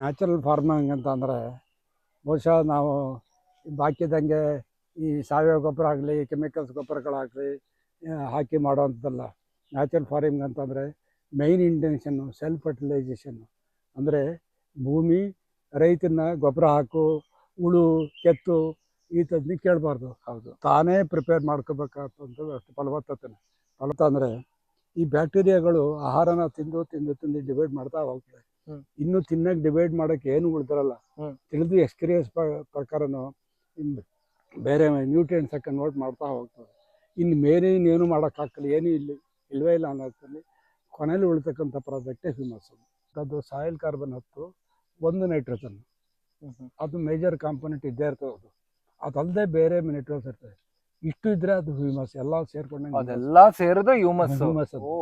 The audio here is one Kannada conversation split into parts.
ನ್ಯಾಚುರಲ್ ಫಾರ್ಮಿಂಗ್ ಅಂತ ಅಂದರೆ ಬಹುಶಃ ನಾವು ಬಾಕಿದಂಗೆ ಈ ಸಾವಯವ ಗೊಬ್ಬರ ಆಗಲಿ ಕೆಮಿಕಲ್ಸ್ ಗೊಬ್ಬರಗಳಾಗಲಿ ಹಾಕಿ ಮಾಡೋವಂಥದ್ದಲ್ಲ ನ್ಯಾಚುರಲ್ ಫಾರ್ಮಿಂಗ್ ಅಂತಂದರೆ ಮೈನ್ ಇಂಟೆನ್ಷನ್ನು ಸೆಲ್ಫ್ ಫರ್ಟಿಲೈಸೇಷನ್ನು ಅಂದರೆ ಭೂಮಿ ರೈತನ ಗೊಬ್ಬರ ಹಾಕು ಉಳು ಕೆತ್ತು ಈ ಥರದ್ದು ಕೇಳಬಾರ್ದು. ಹೌದು. ತಾನೇ ಪ್ರಿಪೇರ್ ಮಾಡ್ಕೋಬೇಕಾದಂಥ ಅಷ್ಟು ಫಲವತ್ತತೆ ಫಲವತ್ತ ಅಂದರೆ ಈ ಬ್ಯಾಕ್ಟೀರಿಯಾಗಳು ಆಹಾರನ ತಿಂದು ತಿಂದು ತಿಂದು ಡಿವೈಡ್ ಮಾಡ್ತಾ ಹೋಗ್ತದೆ. ಇನ್ನು ತಿನ್ನಕ್ಕೆ ಡಿವೈಡ್ ಮಾಡೋಕ್ಕೆ ಏನು ಉಳಿದಿರಲ್ಲ. ತಿಳಿದು ಎಕ್ಸ್ಪೀರಿಯನ್ಸ್ ಪ್ರಕಾರನು ಇನ್ನು ಬೇರೆ ನ್ಯೂಟ್ರಿಯೆಂಟ್ಸ್ ಕನ್ವರ್ಟ್ ಮಾಡ್ತಾ ಹೋಗ್ತದೆ. ಇನ್ನು ಮೇಲೆ ಇನ್ನೇನು ಮಾಡೋಕ್ಕಾಗಲ್ಲ ಏನೂ ಇಲ್ಲಿ ಇಲ್ವೇ ಇಲ್ಲ ಅನ್ನೋದ್ರಲ್ಲಿ ಕೊನೆಯಲ್ಲಿ ಉಳಿತಕ್ಕಂಥ ಪ್ರಾಜೆಕ್ಟೇ ಫೇಮಸ್ ಅದು ಸಾಯಿಲ್ ಕಾರ್ಬನ್ ಹತ್ತು ಒಂದು ನೈಟ್ರೋಜನ್ ಅದು ಮೇಜರ್ ಕಾಂಪೊನೆಂಟ್ ಇದ್ದೇ ಇರ್ತದೆ ಅದು. ಅದಲ್ಲದೆ ಬೇರೆ ಮಿನಿಟ್ರೋಸ್ ಇರ್ತದೆ. ಇಷ್ಟು ಇದ್ರೆ ಅದು ಹ್ಯೂಮಸ್ ಎಲ್ಲ ಸೇರ್ಕೊಂಡಂಗೆ ಅದೆಲ್ಲ ಸೇರಿದ್ರೆ ಸೇರಿದು ಹ್ಯೂಮಸ್ ಓ.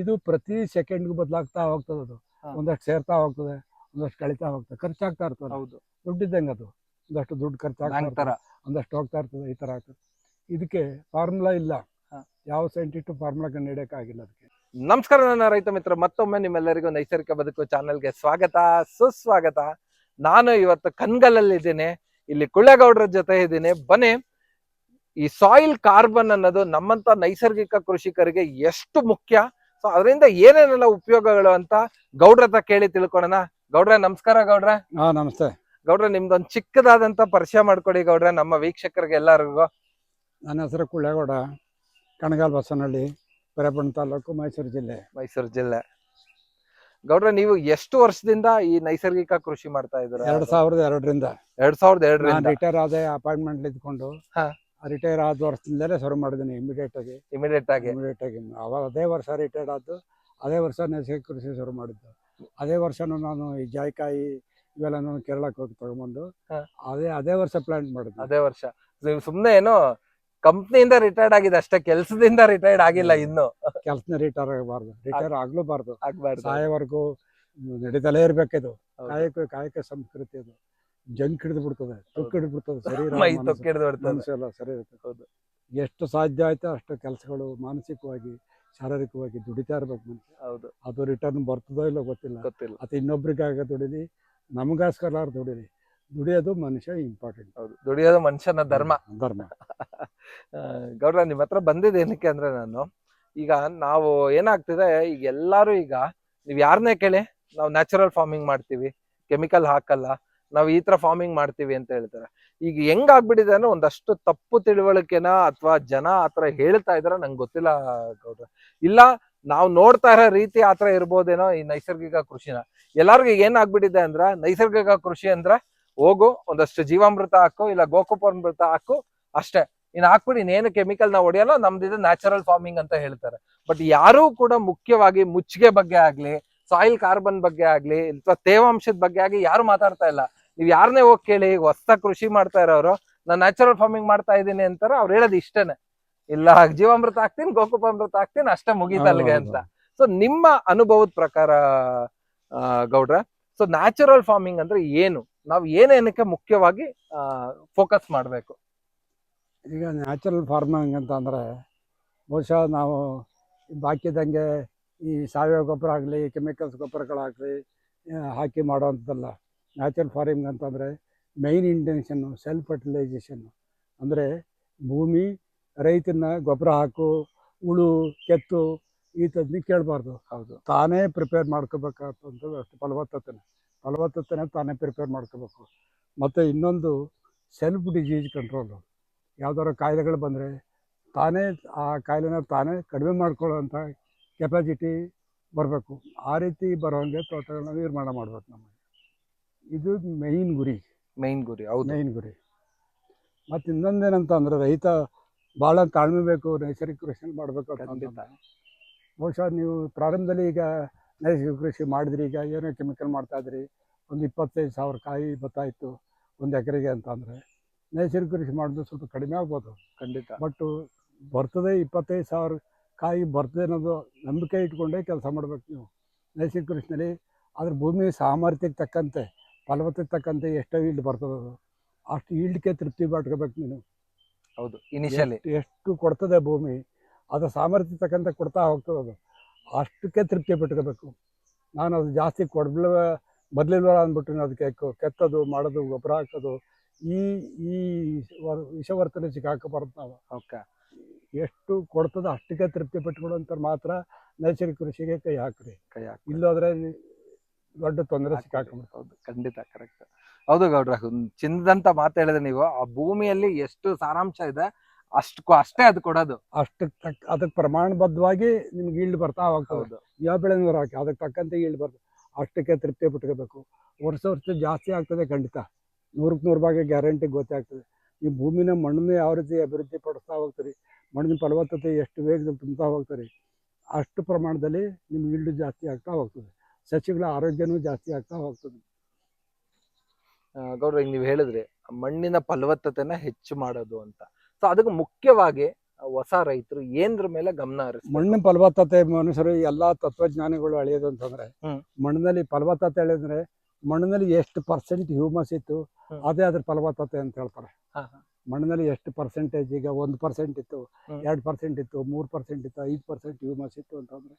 ಇದು ಪ್ರತಿ ಸೆಕೆಂಡ್ಗೂ ಬದಲಾಗ್ತಾ ಹೋಗ್ತದೆ ಅದು. ಒಂದಷ್ಟು ಸೇರ್ತಾ ಹೋಗ್ತದೆ ಒಂದಷ್ಟು ಕಳಿತಾ ಹೋಗ್ತದೆ. ಖರ್ಚಾಗ್ತಾ ಇರ್ತದೆ. ಹೌದು. ದುಡ್ಡಿದ್ದಂಗೆ ಅದು. ಒಂದಷ್ಟು ದುಡ್ಡು ಖರ್ಚಾಗ್ತಾ ಬ್ಯಾಂಕ್ ತರ ಇರ್ತದೆ ಒಂದಷ್ಟು ಹೋಗ್ತಾ ಇರ್ತದೆ ಈ ಥರ ಆಗ್ತದೆ. ಇದಕ್ಕೆ ಫಾರ್ಮುಲಾ ಇಲ್ಲ. ಯಾವ ಸೈಂಟಿಸ್ಟು ಫಾರ್ಮುಲಾ ಕಂಡು ಅದಕ್ಕೆ. ನಮಸ್ಕಾರ ನನ್ನ ರೈತ ಮಿತ್ರ ಮತ್ತೊಮ್ಮೆ ನಿಮ್ಮೆಲ್ಲರಿಗೂ ನೈಸರ್ಗಿಕ ಬದುಕು ಚಾನಲ್ಗೆ ಸ್ವಾಗತ ಸುಸ್ವಾಗತ. ನಾನು ಇವತ್ತು ಕನ್ಗಲಲ್ಲಿ ಇದ್ದೀನಿ ಇಲ್ಲಿ ಕುಳ್ಳೇಗೌಡರ ಜೊತೆ ಇದ್ದೀನಿ. ಬನ್ನಿ ಈ ಸಾಯಿಲ್ ಕಾರ್ಬನ್ ಅನ್ನೋದು ನಮ್ಮಂತ ನೈಸರ್ಗಿಕ ಕೃಷಿಕರಿಗೆ ಎಷ್ಟು ಮುಖ್ಯ? ಸೊ ಅದರಿಂದ ಏನೇನೆಲ್ಲ ಉಪಯೋಗಗಳು ಅಂತ ಗೌಡ್ರ ಹತ್ರ ಕೇಳಿ ತಿಳ್ಕೊಳ್ಳೋಣ ಗೌಡ್ರ ನಮಸ್ಕಾರ ಗೌಡ್ರ. ಹಾ ನಮಸ್ತೆ. ಗೌಡ್ರ ನಿಮ್ದೊಂದು ಚಿಕ್ಕದಾದಂತ ಪರಿಚಯ ಮಾಡ್ಕೊಡಿ ಗೌಡ್ರ ನಮ್ಮ ವೀಕ್ಷಕರಿಗೆ ಎಲ್ಲರಿಗೂ. ನನ್ನ ಹೆಸರು ಕುಳ್ಳೇಗೌಡ ಕಣಗಾಲ್ ಬಸವನಹಳ್ಳಿ ಪೆರಪಣ ತಾಲೂಕು ಮೈಸೂರು ಜಿಲ್ಲೆ. ಮೈಸೂರು ಜಿಲ್ಲೆ. ಗೌಡ್ರ ನೀವು ಎಷ್ಟು ವರ್ಷದಿಂದ ಈ ನೈಸರ್ಗಿಕ ಕೃಷಿ ಮಾಡ್ತಾ ಇದ್ದೀರಾ? ಎರಡ್ ಸಾವಿರದ ಎರಡರಿಂದ. ಎರಡ್ ಸಾವಿರದ ಎರಡರಿಂದ. ರಿಟೈರ್ ಆದ ಅಪಾಯಿಂಟ್ಮೆಂಟ್ ಇದ್ಕೊಂಡು ಹಾ. ರಿಟೈರ್ ಆದ ವರ್ಷದಿಂದಲೇ ಶುರು ಮಾಡಿದ್ದೀನಿ ಇಮಿಡಿಯೇಟ್ ಆಗಿ. ಇಮಿಡಿಯೇಟ್ ಆಗಿ. ಇಮಿಡಿಯೇಟ್ ಆಗಿ. ಅವಾಗ ಅದೇ ವರ್ಷ ರಿಟೈರ್ಡ್ ಆದ್ದು ಅದೇ ವರ್ಷ ನೈಸರ್ಗಿಕ ಕೃಷಿ ಶುರು ಮಾಡಿದ್ದು. ಅದೇ ವರ್ಷನೂ ನಾನು ಈ ಜಾಯಿಕಾಯಿ ನಾನು ಕೇರಳಕ್ಕೆ ಹೋಗಿ ತಗೊಂಬಂದು ಅದೇ ಅದೇ ವರ್ಷ ಪ್ಲಾಂಟ್ ಮಾಡಿದ್ದು. ಅದೇ ವರ್ಷ. ಸುಮ್ಮನೆ ಸುಮ್ನೆ ಏನೋ ಕಂಪ್ನಿಯಿಂದ ರಿಟೈರ್ಡ್ ಆಗಿದೆ ಅಷ್ಟೇ ಕೆಲಸದಿಂದ ರಿಟೈರ್ಡ್ ಆಗಿಲ್ಲ ಇನ್ನು. ಕೆಲಸನ ರಿಟೈರ್ ಆಗಬಾರ್ದು. ರಿಟೈರ್ ಆಗ್ಲೂಬಾರ್ದು ಆಗ್ಬಾರ್ದು. ಸಾಯವರೆಗೂ ನಡೀತಲೇ ಇರ್ಬೇಕಿದು. ಕಾಯಕ ಕಾಯಕ ಸಂಸ್ಕೃತಿ ಅದು. ಜಂಕ್ ಹಿಡಿದು ಬಿಡ್ತದೆ ತೊಕ್ಕ ಹಿಡಿದು ಬಿಡ್ತದೆ ಶರೀರ ಮೈ ಮನಸ್ಸು. ಮನಸ್ಸು ಎಲ್ಲ ಸರಿ ಇರುತ್ತೆ. ಹೌದು. ಎಷ್ಟು ಸಾಧ್ಯ ಆಯ್ತೋ ಅಷ್ಟು ಕೆಲಸಗಳು ಮಾನಸಿಕವಾಗಿ ಶಾರೀರಿಕವಾಗಿ ದುಡಿತಾ ಇರ್ಬೇಕು ಮನುಷ್ಯ ಹೌದು. ಅದು ರಿಟರ್ನ್ ಬರ್ತದೋ ಇಲ್ಲೋ ಗೊತ್ತಿಲ್ಲ. ಗೊತ್ತಿಲ್ಲ. ಅದು ಇನ್ನೊಬ್ರಿಗಾಗ ದುಡಿಲಿ ನಮಗೋಸ್ಕರ ದುಡಿಲಿ. ದುಡಿಯೋದು ಮನುಷ್ಯ ಇಂಪಾರ್ಟೆಂಟ್ ಹೌದು. ದುಡಿಯೋದು ಮನುಷ್ಯನ ಧರ್ಮ. ಧರ್ಮ. ಆ, ಗೌಡ್ರ ನಿಮ್ಮ ಹತ್ರ ಬಂದಿದ್ದು ಏನಕ್ಕೆ ಅಂದ್ರೆ ನಾನು ಈಗ ನಾವು ಏನಾಗ್ತಿದೆ ಈಗ ಎಲ್ಲಾರು ಈಗ ನೀವ್ ಯಾರನ್ನೇ ಕೇಳಿ ನಾವು ನ್ಯಾಚುರಲ್ ಫಾರ್ಮಿಂಗ್ ಮಾಡ್ತೀವಿ ಕೆಮಿಕಲ್ ಹಾಕಲ್ಲ ನಾವು ಈ ತರ ಫಾರ್ಮಿಂಗ್ ಮಾಡ್ತೀವಿ ಅಂತ ಹೇಳ್ತಾರೆ. ಈಗ ಹೆಂಗ್ ಆಗ್ಬಿಟ್ಟಿದೆ ಅಂದ್ರೆ ಒಂದಷ್ಟು ತಪ್ಪು ತಿಳುವಳಿಕೆನ ಅಥವಾ ಜನ ಆತರ ಹೇಳ್ತಾ ಇದಾರೆ, ನಂಗೆ ಗೊತ್ತಿಲ್ಲ ಗೌಡ್ರ. ಇಲ್ಲ, ನಾವು ನೋಡ್ತಾ ಇರೋ ರೀತಿ ಆತರ ಇರ್ಬೋದೇನೋ ಈ ನೈಸರ್ಗಿಕ ಕೃಷಿನ. ಎಲ್ಲಾರ್ಗು ಏನಾಗ್ಬಿಟ್ಟಿದೆ ಅಂದ್ರ ನೈಸರ್ಗಿಕ ಕೃಷಿ ಅಂದ್ರೆ ಹೋಗು, ಒಂದಷ್ಟು ಜೀವಾಮೃತ ಹಾಕು, ಇಲ್ಲ ಗೋಕುಪಾಮೃತ ಹಾಕು, ಅಷ್ಟೇ. ಇನ್ ಹಾಕ್ಬಿಡಿ ಇನ್ನೇನು ಕೆಮಿಕಲ್ನ ಹೊಡೆಯಲ್ಲ ನಮ್ದಿದು ನ್ಯಾಚುರಲ್ ಫಾರ್ಮಿಂಗ್ ಅಂತ ಹೇಳ್ತಾರೆ. ಬಟ್ ಯಾರು ಕೂಡ ಮುಖ್ಯವಾಗಿ ಮುಚ್ಚಿಗೆ ಬಗ್ಗೆ ಆಗ್ಲಿ ಸಾಯಿಲ್ ಕಾರ್ಬನ್ ಬಗ್ಗೆ ಆಗ್ಲಿ, ಅಥವಾ ತೇವಾಂಶದ ಬಗ್ಗೆ ಆಗಿ ಯಾರು ಮಾತಾಡ್ತಾ ಇಲ್ಲ. ನೀವ್ ಯಾರನ್ನೇ ಹೋಗಿ ಕೇಳಿ ಹೊಸ ಕೃಷಿ ಮಾಡ್ತಾ ಇರೋರು ನಾನು ನ್ಯಾಚುರಲ್ ಫಾರ್ಮಿಂಗ್ ಮಾಡ್ತಾ ಇದ್ದೀನಿ ಅಂತಾರ ಅವ್ರು ಹೇಳೋದು ಇಷ್ಟನೇ. ಇಲ್ಲ ಜೀವಾಮೃತ ಹಾಕ್ತೀನಿ ಗೋಕುಪಾಮೃತ ಹಾಕ್ತೀನಿ ಅಷ್ಟೇ ಮುಗೀತಲ್ಗೆ ಅಂತ. ಸೊ ನಿಮ್ಮ ಅನುಭವದ ಪ್ರಕಾರ ಗೌಡ್ರ ಸೊ ನ್ಯಾಚುರಲ್ ಫಾರ್ಮಿಂಗ್ ಅಂದ್ರೆ ಏನು? ನಾವು ಏನೇನಕ್ಕೆ ಮುಖ್ಯವಾಗಿ ಫೋಕಸ್ ಮಾಡಬೇಕು? ಈಗ ನ್ಯಾಚುರಲ್ ಫಾರ್ಮಿಂಗ್ ಅಂತ ಅಂದರೆ ಬಹುಶಃ ನಾವು ಬಾಕಿದಂಗೆ ಈ ಸಾವಯವ ಗೊಬ್ಬರ ಆಗಲಿ ಕೆಮಿಕಲ್ಸ್ ಗೊಬ್ಬರಗಳಾಗಲಿ ಹಾಕಿ ಮಾಡೋವಂಥದ್ದಲ್ಲ ನ್ಯಾಚುರಲ್ ಫಾರ್ಮಿಂಗ್ ಅಂತಂದರೆ ಮೈನ್ ಇಂಟೆನ್ಷನ್ನು ಸೆಲ್ಫ್ ಫರ್ಟಿಲೈಸೇಷನ್ನು ಅಂದರೆ ಭೂಮಿ ರೈತನ ಗೊಬ್ಬರ ಹಾಕು ಉಳು ಕೆತ್ತು ಈ ಥರದ್ದು ಕೇಳಬಾರ್ದು. ಹೌದು. ತಾನೇ ಪ್ರಿಪೇರ್ ಮಾಡ್ಕೋಬೇಕಾಗ್ತಂಥದ್ದು ಅಷ್ಟು ಫಲವತ್ತತೆನೇ. ಫಲವತ್ತತೆನ ತಾನೇ ಪ್ರಿಪೇರ್ ಮಾಡ್ಕೋಬೇಕು. ಮತ್ತು ಇನ್ನೊಂದು ಸೆಲ್ಫ್ ಡಿಸೀಸ್ ಕಂಟ್ರೋಲು ಯಾವ್ದಾದ್ರು ಕಾಯಿಲೆಗಳು ಬಂದರೆ ತಾನೇ ಆ ಕಾಯಿಲೆನ ತಾನೇ ಕಡಿಮೆ ಮಾಡ್ಕೊಳ್ಳೋವಂಥ ಕೆಪಾಸಿಟಿ ಬರಬೇಕು. ಆ ರೀತಿ ಬರೋಂಗೆ ತೋಟಗಳನ್ನ ನಿರ್ಮಾಣ ಮಾಡ್ಬೇಕು ನಮಗೆ. ಇದು ಮೇಯ್ನ್ ಗುರಿ. ಮೈನ್ ಗುರಿ ಹೌದು. ಮೇಯ್ನ್ ಗುರಿ. ಮತ್ತು ಇನ್ನೊಂದೇನಂತ ಅಂದರೆ ರೈತ ಭಾಳ ತಾಳ್ಮೆ ಬೇಕು ನೈಸರ್ಗಿಕ ಕೃಷಿ ಮಾಡಬೇಕು ಖಂಡಿತ. ಅಂತ ಬಹುಶಃ ನೀವು ಪ್ರಾರಂಭದಲ್ಲಿ ಈಗ ನೈಸರ್ಗಿಕ ಕೃಷಿ ಮಾಡಿದ್ರಿ ಈಗ ಏನೋ ಕೆಮಿಕಲ್ ಮಾಡ್ತಾ ಇದ್ರಿ ಒಂದು ಇಪ್ಪತ್ತೈದು ಸಾವಿರ ಕಾಯಿ ಬತ್ತಾಯಿತು ಒಂದು ಎಕರೆಗೆ ಅಂತ ಅಂದರೆ ನೈಸರ್ಗಿಕ ಕೃಷಿ ಮಾಡಿದ್ರೆ ಸ್ವಲ್ಪ ಕಡಿಮೆ ಆಗ್ಬೋದು. ಖಂಡಿತ. ಬಟ್ ಬರ್ತದೆ ಇಪ್ಪತ್ತೈದು ಸಾವಿರ ಕಾಯಿ ಬರ್ತದೆ ಅನ್ನೋದು ನಂಬಿಕೆ ಇಟ್ಕೊಂಡೇ ಕೆಲಸ ಮಾಡ್ಬೇಕು ನೀವು. ನೈಸರ್ಗಿಕ ಕೃಷಿನಲ್ಲಿ ಅದ್ರ ಭೂಮಿ ಸಾಮರ್ಥ್ಯಕ್ಕೆ ತಕ್ಕಂತೆ ಫಲವತ್ತತೆ ತಕ್ಕಂತೆ ಎಷ್ಟೋ ಈಲ್ಡ್ ಬರ್ತದದು ಅಷ್ಟು ಈಲ್ಡ್ಗೆ ತೃಪ್ತಿ ಪಟ್ಕೋಬೇಕು ನೀನು. ಹೌದು ಇನಿಷಿಯಲಿ ಎಷ್ಟು- ಕೊಡ್ತದೆ ಭೂಮಿ ಅದು ಸಾಮರ್ಥ್ಯ ತಕ್ಕಂತೆ ಕೊಡ್ತಾ ಹೋಗ್ತದೆ ಅದು. ಅಷ್ಟಕ್ಕೆ ತೃಪ್ತಿ ಪಟ್ಕೋಬೇಕು. ನಾನು ಅದು ಜಾಸ್ತಿ ಕೊಡಬಲ್ಲ ಮೊದಲಿಲ್ವರ ಅಂದ್ಬಿಟ್ಟು ಅದಕ್ಕೆ ಕೆತ್ತೋದು ಮಾಡೋದು ಗೊಬ್ಬರ ಹಾಕೋದು ಈ ಈ ವರ್- ವಿಷವರ್ತನೆ ಸಿಕ್ಕಾಕಬಾರ್ದು ನಾವು. ಓಕೆ. ಎಷ್ಟು ಕೊಡ್ತದೆ ಅಷ್ಟಕ್ಕೆ ತೃಪ್ತಿ ಪಟ್ಕೊಳ್ಳೋಂಥ ಮಾತ್ರ ನೈಸರ್ಗಿಕ ಕೃಷಿಗೆ ಕೈ ಹಾಕ್ರಿ. ಕೈ ಹಾಕಿ ಇಲ್ಲೋದ್ರೆ ದೊಡ್ಡ ತೊಂದರೆ ಹೌದು ಖಂಡಿತ ಕರೆಕ್ಟ್ ಹೌದು ಗೌಡ್ರ ಚಿನ್ನದಂತ ಮಾತು ಹೇಳಿದ್ರೆ ನೀವು ಆ ಭೂಮಿಯಲ್ಲಿ ಎಷ್ಟು ಸಾರಾಂಶ ಇದೆ ಅಷ್ಟು ಅಷ್ಟೇ ಅದು ಕೊಡೋದು. ಅಷ್ಟಕ್ಕೆ ತಕ್ಕ ಅದಕ್ಕೆ ಪ್ರಮಾಣಬದ್ಧವಾಗಿ ನಿಮ್ಗೆ ಈಲ್ಡ್ ಬರ್ತಾ ಹೋಗ್ತದೆ. ಯಾವ ಬೆಳೆ ನೀವು ಹಾಕಿ ಅದಕ್ಕೆ ತಕ್ಕಂತೆ ಈಲ್ಡ್ ಬರ್ತದೆ. ಅಷ್ಟಕ್ಕೆ ತೃಪ್ತಿ ಪಟ್ಕೋಬೇಕು. ವರ್ಷ ವರ್ಷ ಜಾಸ್ತಿ ಆಗ್ತದೆ ಖಂಡಿತ. ನೂರಕ್ಕೆ ನೂರು ಭಾಗ ಗ್ಯಾರಂಟಿ ಗೊತ್ತಾಗ್ತದೆ ಈ ಭೂಮಿನ ಮಣ್ಣನ್ನ ಯಾವ ರೀತಿ ಅಭಿವೃದ್ಧಿ ಪಡಿಸ್ತಾ ಹೋಗ್ತೀರಿ? ಮಣ್ಣಿನ ಫಲವತ್ತತೆ ಎಷ್ಟು ವೇಗದಲ್ಲಿ ತುಂಬ್ತಾ ಹೋಗ್ತಾರೆ? ಅಷ್ಟು ಪ್ರಮಾಣದಲ್ಲಿ ನಿಮ್ಗೆ ಈಲ್ಡ್ ಜಾಸ್ತಿ ಆಗ್ತಾ ಹೋಗ್ತದೆ. ಸಸ್ಯಗಳ ಆರೋಗ್ಯನೂ ಜಾಸ್ತಿ ಆಗ್ತಾ ಹೋಗ್ತದೆ. ಗೌರವ ಈಗ ನೀವು ಹೇಳಿದ್ರಿ ಮಣ್ಣಿನ ಫಲವತ್ತತೆನ ಹೆಚ್ಚು ಮಾಡೋದು ಅಂತ. ಸೊ ಅದಕ್ಕೆ ಮುಖ್ಯವಾಗಿ ಹೊಸ ರೈತರು ಏನ್ರ ಮೇಲೆ ಗಮನ ಹರಿಸ ಮಣ್ಣಿನ ಫಲವತ್ತತೆ ಮನುಷ್ಯರು ಎಲ್ಲಾ ತತ್ವಜ್ಞಾನಿಗಳು ಅಳೆಯೋದು ಅಂತಂದ್ರೆ ಮಣ್ಣಿನಲ್ಲಿ ಫಲವತ್ತತೆ ಹೇಳಿದ್ರೆ ಮಣ್ಣಿನಲ್ಲಿ ಎಷ್ಟು ಪರ್ಸೆಂಟ್ ಹ್ಯೂಮಸ್ ಇತ್ತು ಅದೇ ಅದ್ರ ಫಲವತ್ತತೆ ಅಂತ ಹೇಳ್ತಾರೆ. ಮಣ್ಣಿನಲ್ಲಿ ಎಷ್ಟು ಪರ್ಸೆಂಟೇಜ್ ಈಗ ಒಂದ್ ಪರ್ಸೆಂಟ್ ಇತ್ತು ಎರಡ್ ಎರಡು ಪರ್ಸೆಂಟ್ ಇತ್ತು ಮೂರ್ ಪರ್ಸೆಂಟ್ ಇತ್ತು ಐದ್ ಪರ್ಸೆಂಟ್ ಹ್ಯೂಮಸ್ ಇತ್ತು ಅಂತಂದ್ರೆ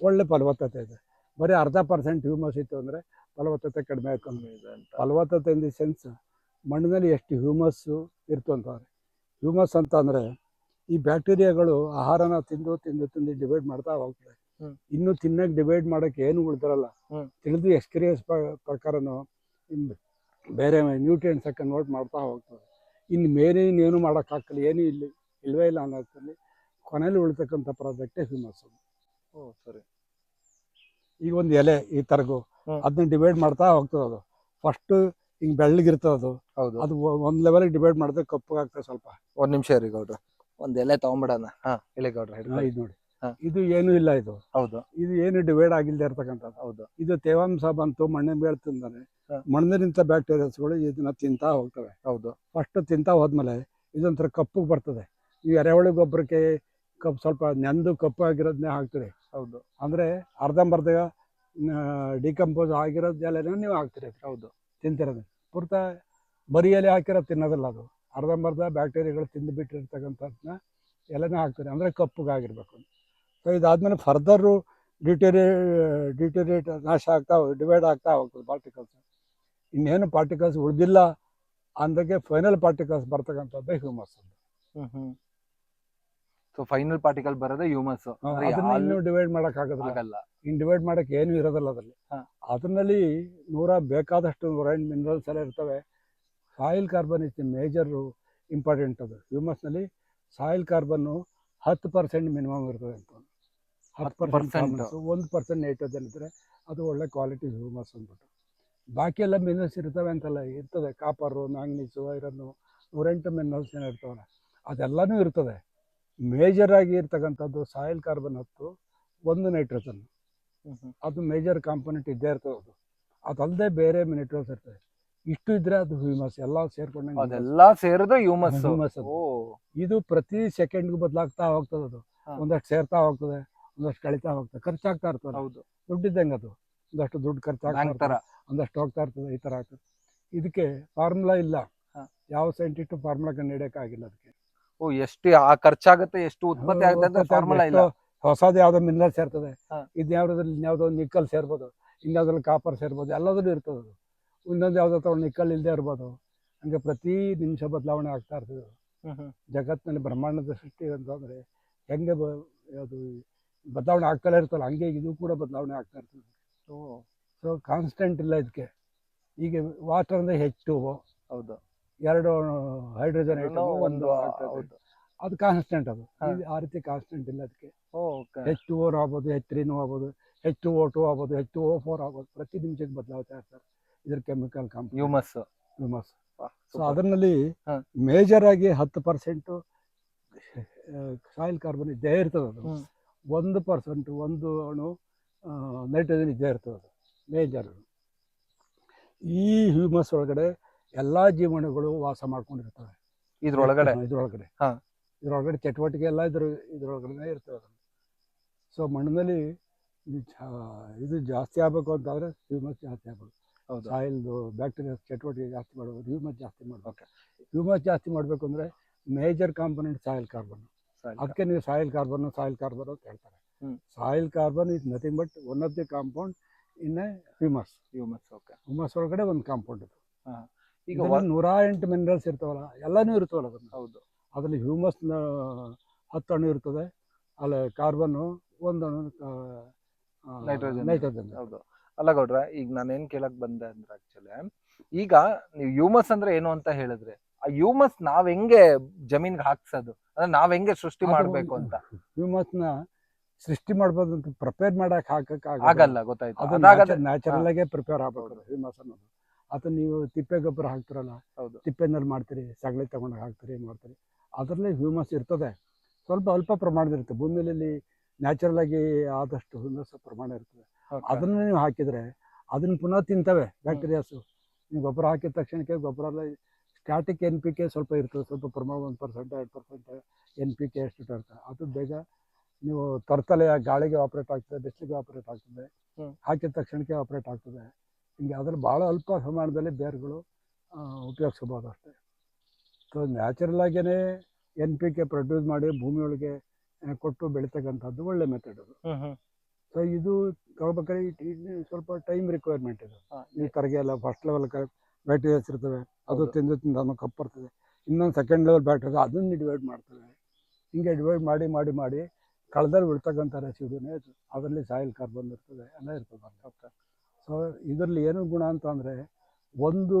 ಒಳ್ಳೆ ಫಲವತ್ತತೆ ಇದೆ. ಬರೀ ಅರ್ಧ ಪರ್ಸೆಂಟ್ ಹ್ಯೂಮಸ್ ಇತ್ತು ಅಂದ್ರೆ ಫಲವತ್ತತೆ ಕಡಿಮೆ ಆಯ್ತು ಕಮ್ಮಿ ಇದೆ ಅಂತ. ಫಲವತ್ತತೆ ಇನ್ ದಿ ಸೆನ್ಸ್ ಮಣ್ಣಿನಲ್ಲಿ ಎಷ್ಟು ಹ್ಯೂಮಸ್ಸು ಇರ್ತು ಅಂತಾರೆ ಹ್ಯೂಮಸ್ ಅಂತ ಅಂದ್ರೆ ಈ ಬ್ಯಾಕ್ಟೀರಿಯಾಗಳು ಆಹಾರನ ತಿಂದು ತಿಂದು ತಿಂದು ಡಿವೈಡ್ ಮಾಡ್ತಾ ಹೋಗ್ತದೆ. ಇನ್ನು ತಿನ್ನಕ್ಕೆ ಡಿವೈಡ್ ಮಾಡಕ್ಕೆ ಏನು ಉಳಿದಿರಲ್ಲ. ತಿಳಿದು ಎಕ್ಸ್ಪೀರಿಯನ್ಸ್ ಪ್ರಕಾರನೂ ಇನ್ನು ಬೇರೆ ನ್ಯೂಟ್ರಿಯೆಂಟ್ಸ್ ಕನ್ವರ್ಟ್ ಮಾಡ್ತಾ ಹೋಗ್ತದೆ. ಇನ್ನು ಏನು ಇನ್ನೇನು ಮಾಡೋಕ್ಕಾಗಲ್ಲ ಏನೂ ಇಲ್ಲಿ ಇಲ್ವೇ ಇಲ್ಲ ಅನ್ನೋದ್ರಲ್ಲಿ ಕೊನೆಯಲ್ಲಿ ಉಳಿತಕ್ಕಂಥ ಪ್ರಾಜೆಕ್ಟೇ ಹ್ಯೂಮಸ್ ಓ ಸರಿ. ಈಗ ಒಂದು ಎಲೆ ಈ ತರಗು. ಅದನ್ನ ಡಿವೈಡ್ ಮಾಡ್ತಾ ಹೋಗ್ತದೆ ಅದು. ಫಸ್ಟ್ ಹಿಂಗ್ ಬೆಳ್ಳಗಿರ್ತದೆ ಅದು. ಹೌದು. ಅದು ಒಂದ್ ಲೆವೆಲ್ ಡಿವೈಡ್ ಮಾಡಿದ್ರೆ ಕಪ್ಪಗಾಗ್ತದೆ ಸ್ವಲ್ಪ. ಒಂದ್ ನಿಮಿಷ ರೀ ಗೌಡ್ರ. ಒಂದ್ ಎಲೆ ತಗೊಂಬಿಡೋಣ. ಹಾ ಹೇಳಿ ಗೌಡ್ರ ಹಿಡ್ಕೊಳ್ಳಿ. ಇದು ನೋಡಿ. ಹಾ. ಇದು ಏನು ಇಲ್ಲ ಇದು. ಹೌದು. ಇದು ಏನು ಡಿವೈಡ್ ಆಗಿಲ್ಲದೆ ಇರ್ತಕ್ಕಂಥದ್ದು. ಹೌದು. ಇದು ತೇವಾಂಶ ಬಂತು ಮಣ್ಣೆ ಬೇಳೆ ತಿಂದಾನೆ ಹಾ. ಮಣ್ಣಿನಿಂದ ಬ್ಯಾಕ್ಟೀರಿಯಾಸ್ಗಳು ಇದನ್ನ ತಿಂತಾ ಹೋಗ್ತವೆ. ಹೌದು. ಫಸ್ಟ್ ತಿಂತಾ ಹೋದ್ಮೇಲೆ ಇದೊಂಥರ ಕಪ್ಪು ಬರ್ತದೆ. ಈ ಎರೆಹುಳು ಗೊಬ್ಬರಕ್ಕೆ ಕಪ್ ಸ್ವಲ್ಪ ನೆಂದು ಕಪ್ಪು ಆಗಿರೋದನ್ನೇ ಹಾಕ್ತೀರಿ. ಹೌದು. ಅಂದ್ರೆ ಅರ್ಧಂಬರ್ಧ ಡಿಕಂಪೋಸ್ ಆಗಿರೋದೆಲ್ಲ ನೀವು ಹಾಕ್ತೀರಿ ಹೌದು. ತಿಂತಿರೋದು. ಪೂರ್ತ ಬರಿಯಲ್ಲಿ ಎಲೆ ಹಾಕಿರೋ ತಿನ್ನೋದಿಲ್ಲ ಅದು. ಅರ್ಧಂಬರ್ಧ ಬ್ಯಾಕ್ಟೀರಿಯಾಗಳು ತಿಂದು ಬಿಟ್ಟಿರ್ತಕ್ಕಂಥದ್ದನ್ನ ಎಲ್ಲನೂ ಹಾಕ್ತಾರೆ. ಅಂದರೆ ಕಪ್ಪಗಾಗಿರ್ಬೇಕು. ಸೊ ಇದಾದಮೇಲೆ ಫರ್ದರು ಡಿಟೇರಿಯೇ ಡಿಟೇರಿಯೇಟ್ ನಾಶ ಆಗ್ತಾ ಡಿವೈಡ್ ಆಗ್ತಾ ಹೋಗ್ತದೆ ಪಾರ್ಟಿಕಲ್ಸ್ ಇನ್ನೇನು ಪಾರ್ಟಿಕಲ್ಸ್ ಉಳಿದಿಲ್ಲ ಅಂದಾಗೆ ಫೈನಲ್ ಪಾರ್ಟಿಕಲ್ಸ್ ಬರ್ತಕ್ಕಂಥದ್ದೇ ಹ್ಯೂಮಸ್ ಹ್ಞೂ ಹ್ಮ್. ಸೊ ಫೈನಲ್ ಪಾರ್ಟಿಕಲ್ ಬರೋದೇ ಹ್ಯೂಮಸ್ ಅದನ್ನ ಇನ್ನೂ ಡಿವೈಡ್ ಮಾಡಕ್ ಆಗೋದಿಲ್ಲ ಇನ್ ಡಿವೈಡ್ ಮಾಡಕ್ ಏನು ಇರೋದಿಲ್ಲ ಅದರಲ್ಲಿ. ಅದರಲ್ಲಿ ನೂರ ಬೇಕಾದಷ್ಟು ರೈನ್ ಮಿನರಲ್ಸ್ ಎಲ್ಲ ಇರ್ತವೆ. Soil carbon is major important ಅದು. ಹ್ಯೂಮಸ್ನಲ್ಲಿ ಸಾಯಿಲ್ ಕಾರ್ಬನ್ನು ಹತ್ತು ಪರ್ಸೆಂಟ್ ಮಿನಿಮಮ್ ಇರ್ತದೆ ಅಂತ. ಹತ್ತು 10% ಪರ್ಸೆಂಟ್ ಒಂದು ಪರ್ಸೆಂಟ್ ನೈಟ್ರೋಜನ್ ಇದ್ರೆ ಅದು ಒಳ್ಳೆ ಕ್ವಾಲಿಟಿ ಹ್ಯೂಮಸ್ ಅಂದ್ಬಿಟ್ಟು. ಬಾಕಿ ಎಲ್ಲ ಮಿನರಲ್ಸ್ ಇರ್ತವೆ ಅಂತಲ್ಲ ಇರ್ತದೆ. ಕಾಪರು ಮ್ಯಾಂಗ್ನೀಸು ಐರನ್ನು ನೂರೆಂಟು ಮಿನರಲ್ಸ್ ಏನು ಇರ್ತವಲ್ಲ ಅದೆಲ್ಲನೂ ಇರ್ತದೆ. ಮೇಜರ್ ಆಗಿ ಇರ್ತಕ್ಕಂಥದ್ದು ಸಾಯಿಲ್ ಕಾರ್ಬನ್ ಹತ್ತು ಒಂದು ನೈಟ್ರೋಜನ್ ಅದು ಮೇಜರ್ ಕಾಂಪೊನೆಂಟ್ ಇದ್ದೇ ಇರ್ತದೆ ಅದು. ಅದಲ್ಲದೆ ಬೇರೆ ಮಿನಿಟ್ರೋಸ್ ಇರ್ತದೆ ಇಷ್ಟು ಇದ್ರೆ ಅದು ಹ್ಯೂಮಸ್ ಎಲ್ಲ ಸೇರ್ಕೊಂಡಂಗೆ ಅದೆಲ್ಲ ಸೇರಿದ್ರೆ ಹ್ಯೂಮಸ್ ಹ್ಯೂಮಸ್ ಅದು. ಇದು ಪ್ರತಿ ಸೆಕೆಂಡ್ಗೂ ಬದಲಾಗ್ತಾ ಹೋಗ್ತದೆ ಅದು. ಒಂದಷ್ಟು ಸೇರ್ತಾ ಹೋಗ್ತದೆ ಒಂದಷ್ಟು ಕಳಿತಾ ಹೋಗ್ತದೆ. ಖರ್ಚಾಗ್ತಾ ಇರ್ತದೆ. ಹೌದು. ದುಡ್ಡಿದ್ದಂಗೆ ಅದು. ಒಂದಷ್ಟು ದುಡ್ಡು ಖರ್ಚಾಗ್ತಾ ಬ್ಯಾಂಕ್ ತರ ಒಂದಷ್ಟು ಹೋಗ್ತಾ ಇರ್ತದೆ ಈ ಥರ ಆಗ್ತದೆ. ಇದಕ್ಕೆ ಫಾರ್ಮುಲಾ ಇಲ್ಲ. ಯಾವ ಸೈಂಟಿಸ್ಟ್ ಫಾರ್ಮುಲಾ ಕಂಡು ಅದಕ್ಕೆ. ಓ ಎಷ್ಟು ಆ ಖರ್ಚಾಗುತ್ತೆ ಎಷ್ಟು ಉತ್ಪತ್ತಿ ಆಗುತ್ತೆ ಅಂತ ಫಾರ್ಮುಲಾ ಇಲ್ಲ. ಹೊಸದು ಯಾವ್ದೋ ಮಿನರಲ್ ಸೇರ್ತದೆ. ಹಾ. ಇದು ಯಾವ್ದ್ರಲ್ಲಿ ಯಾವ್ದೋ ನಿಕ್ಕಲ್ ಸೇರ್ಬೋದು ಇನ್ಯಾವ್ದ್ರಲ್ಲಿ ಕಾಪರ್ ಸೇರ್ಬೋದು ಎಲ್ಲದರಲ್ಲೂ ಇರ್ತದೆ ಅದು. ಇನ್ನೊಂದು ಯಾವ್ದೋ ತಗೊಂಡು ನಿಕ್ಕಲ್ ಇಲ್ಲದೆ ಇರ್ಬೋದು. ಹಂಗೆ ಪ್ರತಿ ನಿಮಿಷ ಬದಲಾವಣೆ ಆಗ್ತಾ ಇರ್ತದೆ ಜಗತ್ತಿನಲ್ಲಿ ಬ್ರಹ್ಮಾಂಡದ ಸೃಷ್ಟಿ ಅಂತಂದ್ರೆ ಹೆಂಗೆ ಬ ಅದು ಬದಲಾವಣೆ ಆಗ್ತಲೇ ಇರ್ತಲ್ಲ ಹಂಗೆ ಇದು ಕೂಡ ಬದಲಾವಣೆ ಆಗ್ತಾ ಇರ್ತದೆ. ಸೊ ಕಾನ್ಸ್ಟೆಂಟ್ ಇಲ್ಲ ಇದಕ್ಕೆ ಈಗ ವಾಟರ್ ಅಂದ್ರೆ ಹೆಚ್ಚು. ಹೌದು. ಎರಡು ಹೈಡ್ರೋಜನ್ ಐಟಮ್ ಒಂದು ಹೌದು. ಅದು ಕಾನ್ಸ್ಟೆಂಟ್ ಅದು. ಹಾ. ಇದು ಆ ರೀತಿ ಕಾನ್ಸ್ಟೆಂಟ್ ಇಲ್ಲ ಅದಕ್ಕೆ. ಓಕೆ ಹೆಚ್ ಟು ಓರ್ ಆಗ್ಬೋದು ಹೆಚ್ ತ್ರೀನೂ ಆಗ್ಬೋದು ಹೆಚ್ ಟು ಓ ಟು ಆಗ್ಬೋದು ಹೆಚ್ ಟು ಓ ಫೋರ್ ಆಗ್ಬೋದು. ಪ್ರತಿ ನಿಮಿಷಕ್ಕೆ ಬದಲಾಗ್ತಾ ಇರ್ತಾರೆ ಇದ್ರ chemical compound humus humus so ಅದರಲ್ಲಿ ಹಾ. ಮೇಜರ್ ಆಗಿ ಹತ್ತು ಪರ್ಸೆಂಟು ಸಾಯಿಲ್ ಕಾರ್ಬನ್ ಇದ್ದೇ ಇರ್ತದೆ ಅದು. ಹ್ಮ್. ಒಂದು ಪರ್ಸೆಂಟ್ ಒಂದು ಅಣು ನೈಟ್ರೋಜನ್ ಇದ್ದೇ ಇರ್ತದೆ ಅದು. ಮೇಜರ್ ಈ ಹ್ಯೂಮಸ್ ಒಳಗಡೆ ಎಲ್ಲ ಜೀವನಗಳು ವಾಸ ಮಾಡ್ಕೊಂಡಿರ್ತವೆ. ಇದ್ರೊಳಗಡೆ? ಇದ್ರೊಳಗಡೆ. ಹಾ. ಇದ್ರೊಳಗಡೆ ಚಟುವಟಿಕೆ ಎಲ್ಲ ಇದ್ರ ಇದ್ರೊಳಗಡೆ ಇರ್ತವೆ ಸೊ ಮಣ್ಣಿನಲ್ಲಿ ಇದು ಜಾ- ಇದು ಜಾಸ್ತಿ ಆಗಬೇಕು ಅಂತಂದ್ರೆ ಹ್ಯೂಮಸ್ ಜಾಸ್ತಿ ಆಗಬೇಕು. ಹೌದು. ಸಾಯಿಲ್ದು ಬ್ಯಾಕ್ಟೀರಿಯಾ ಚಟುವಟಿಕೆ ಜಾಸ್ತಿ ಮಾಡಬೇಕು ಹ್ಯೂಮಸ್ ಜಾಸ್ತಿ ಮಾಡಬೇಕು ಹ್ಯೂಮಸ್ ಜಾಸ್ತಿ ಮಾಡಬೇಕು ಅಂದರೆ ಮೇಜರ್ ಕಾಂಪೊನೆಂಟ್ ಸಾಯಿಲ್ ಕಾರ್ಬನ್ ಸರಿ. ಅದಕ್ಕೆ ನೀವು ಸಾಯಿಲ್ ಕಾರ್ಬನ್ ಸಾಯಿಲ್ ಕಾರ್ಬನ್ ಅಂತ ಹೇಳ್ತಾರೆ. ಹ್ಮ್. Soil carbon is nothing but one of the compound ಇನ್ನು ಹ್ಯೂಮಸ್ ಹ್ಯೂಮಸ್ ಓಕೆ ಹ್ಯೂಮಸ್ ಒಳಗಡೆ ಒಂದು ಕಾಂಪೌಂಡ್ ಇದು ಈಗ ಈಗ ನೂರ ಎಂಟು ಮಿನರಲ್ಸ್ ಇರ್ತಾವಲ್ಲ ಎಲ್ಲನೂ ಇರ್ತಾವಲ್ಲ ಅದನ್ನ ಹೌದು. ಅದರಲ್ಲಿ ಹ್ಯೂಮಸ್ ಹತ್ತು ಅಣು ಇರ್ತದೆ ಅಲ್ಲ ಕಾರ್ಬನ್ನು ಒಂದು ನೈಟ್ರೋಜನ್. ನೈಟ್ರೋಜನ್ ಹೌದು. ಅಲ್ಲ ಗೌಡ್ರ ಈಗ ನಾನು ಏನ್ ಕೇಳಕ್ ಬಂದೆ ಅಂದ್ರೆ ಆಕ್ಚುಲಿ ಈಗ ನೀವು ಹ್ಯೂಮಸ್ ಅಂದ್ರೆ ಏನು ಅಂತ ಹೇಳಿದ್ರೆ ಆ ಹ್ಯೂಮಸ್ ನಾವ್ ಹೆಂಗೆ ಜಮೀನ್ಗೆ ಹಾಕ್ಸೋದು? ಅಂದ್ರೆ ನಾವ್ ಹೆಂಗೆ ಸೃಷ್ಟಿ ಮಾಡ್ಬೇಕು ಅಂತ? ನ ಸೃಷ್ಟಿ ಮಾಡ್ಬೋದು ಅಂತ ಪ್ರಿಪೇರ್ ಮಾಡಕ್ ಹಾಕಕ್ ಆಗಲ್ಲ. ಗೊತ್ತಾಯ್ತು. ನ್ಯಾಚುರಲ್ ಆಗೇ ಪ್ರಿಪೇರ್ ಆಗ್ಬೇಕು ಹ್ಯೂಮಸ್ ಅನ್ನೋದು. ಅದು ನೀವು ತಿಪ್ಪೆ ಗೊಬ್ಬರ ಹಾಕ್ತಿರಲ್ಲ ಹೌದು. ತಿಪ್ಪೆನಲ್ಲಿ ಮಾಡ್ತೀರಿ ಸಗಣಿ ತಗೊಂಡು ಹಾಕ್ತೀರಿ ಮಾಡ್ತೀರಿ ಅದರಲ್ಲಿ ಹ್ಯೂಮಸ್ ಇರ್ತದೆ. ಸ್ವಲ್ಪ ಅಲ್ಪ ಪ್ರಮಾಣದ ಇರುತ್ತೆ. ಭೂಮಿಯಲ್ಲಿ ನ್ಯಾಚುರಲ್ ಆಗಿ ಆದಷ್ಟು ಹ್ಯೂಮಸ್ ಪ್ರಮಾಣ ಇರ್ತದೆ. ಅದನ್ನ ನೀವು ಹಾಕಿದ್ರೆ ಅದನ್ನ ಪುನಃ ತಿಂತವೆ ಬ್ಯಾಕ್ಟೀರಿಯಾಸು ನೀವು ಗೊಬ್ಬರ ಹಾಕಿದ ತಕ್ಷಣಕ್ಕೆ ಗೊಬ್ಬರ ಎಲ್ಲ ಸ್ಟ್ಯಾಟಿಕ್ ಎನ್ ಪಿ ಕೆ ಸ್ವಲ್ಪ ಇರ್ತದೆ. ಸ್ವಲ್ಪ ಪ್ರಮಾಣ ಒಂದು ಪರ್ಸೆಂಟ್ ಎರಡು ಪರ್ಸೆಂಟ್ ಎನ್ ಪಿ ಕೆ ಎಷ್ಟು ಇರ್ತದೆ. ಅದು ಬೇಗ ನೀವು ತರ್ತಲೆ ಗಾಳಿಗೆ ಆಪ್ರೇಟ್ ಆಗ್ತದೆ ಬಿಸಿಲಿಗೆ ಆಪ್ರೇಟ್ ಆಗ್ತದೆ. ಹಾಕಿದ ತಕ್ಷಣಕ್ಕೆ ಆಪ್ರೇಟ್ ಆಗ್ತದೆ. ಹಿಂಗೆ ಅದ್ರಲ್ಲಿ ಭಾಳ ಅಲ್ಪ ಪ್ರಮಾಣದಲ್ಲಿ ಬೇರುಗಳು ಉಪಯೋಗಿಸ್ಬೋದು ಅಷ್ಟೇ. ಸೊ ನ್ಯಾಚುರಲ್ ಆಗೇ ಎನ್ ಪಿ ಕೆ ಪ್ರೊಡ್ಯೂಸ್ ಮಾಡಿ ಭೂಮಿಯೊಳಗೆ ಕೊಟ್ಟು ಬೆಳೀತಕ್ಕಂಥದ್ದು ಒಳ್ಳೆ ಮೆಥಡ್ ಅದು. ಸೊ ಇದು ತಗೋಬೇಕಾದ್ರೆ ಸ್ವಲ್ಪ ಟೈಮ್ ರಿಕ್ವೈರ್ಮೆಂಟ್ ಇದು. ಈ ತರಗೆ ಎಲ್ಲ ಫಸ್ಟ್ ಲೆವೆಲ್ ಬ್ಯಾಕ್ಟೀರಿಯಾಸ್ ಇರ್ತವೆ ಅದು. ತಿಂದು ತಿಂದು ಅದನ್ನು ಕಪ್ಪರ್ತದೆ ಇನ್ನೊಂದು ಸೆಕೆಂಡ್ ಲೆವೆಲ್ ಬ್ಯಾಕ್ಟೀರಿಯಾ ಅದನ್ನು ಡಿವೈಡ್ ಮಾಡ್ತವೆ. ಹಿಂಗೆ ಡಿವೈಡ್ ಮಾಡಿ ಮಾಡಿ ಮಾಡಿ ಕಳೆದಲ್ಲಿ ಉಳ್ತಕ್ಕಂಥ ರೆಸಿಡ್ಯೂನೇ ಅದರಲ್ಲಿ ಸಾಯಿಲ್ ಕಾರ್ಬನ್ ಇರ್ತದೆ ಎಲ್ಲ ಇರ್ತದೆ. ಸೊ ಇದರಲ್ಲಿ ಏನು ಗುಣ ಅಂತ ಅಂದರೆ ಒಂದು